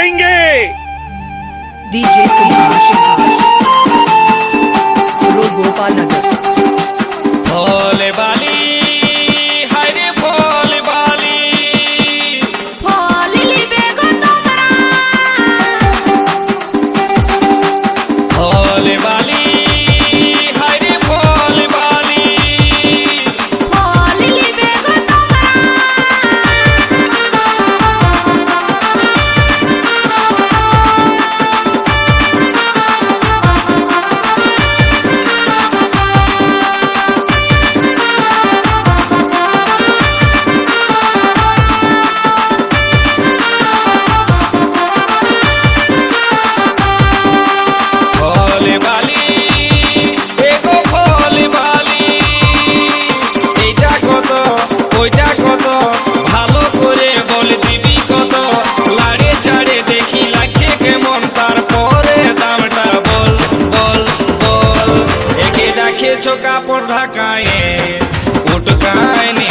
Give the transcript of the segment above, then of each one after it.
देंगे डीजे রেখেছো কাপড় ঢাকায় উটকায়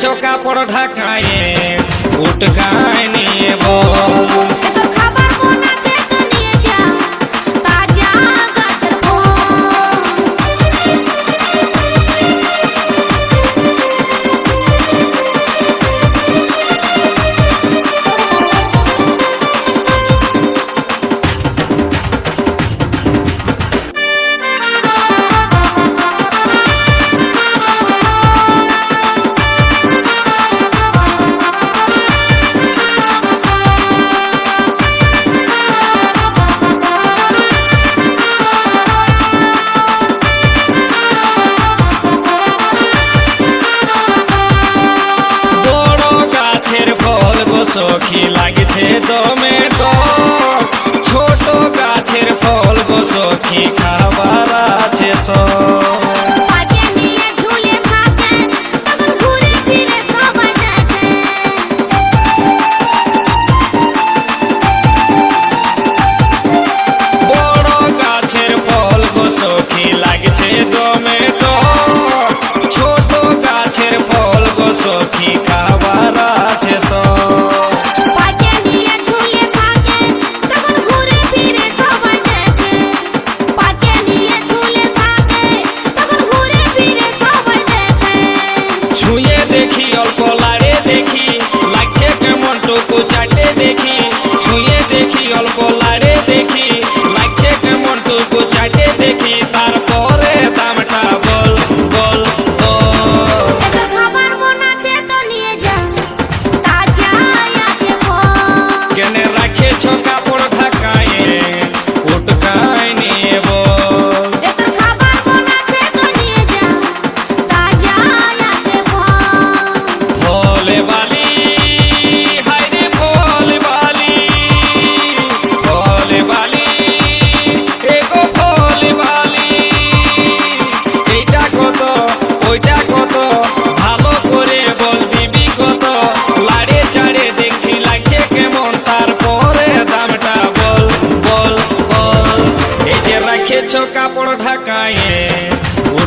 চোখা কাপড় ঢাকায় উঠ গায় সখী লাগছে টমেটো ছোট গাছের ফল গো সখী খা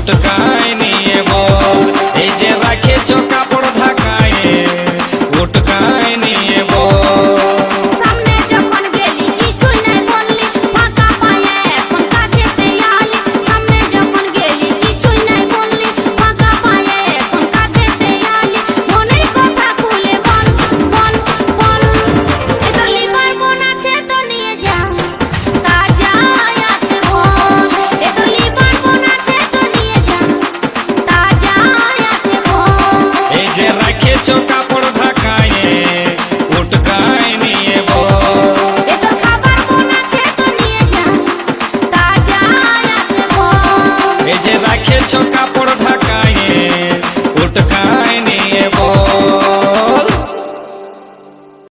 কাপড় ঢাকায়ে উটকায়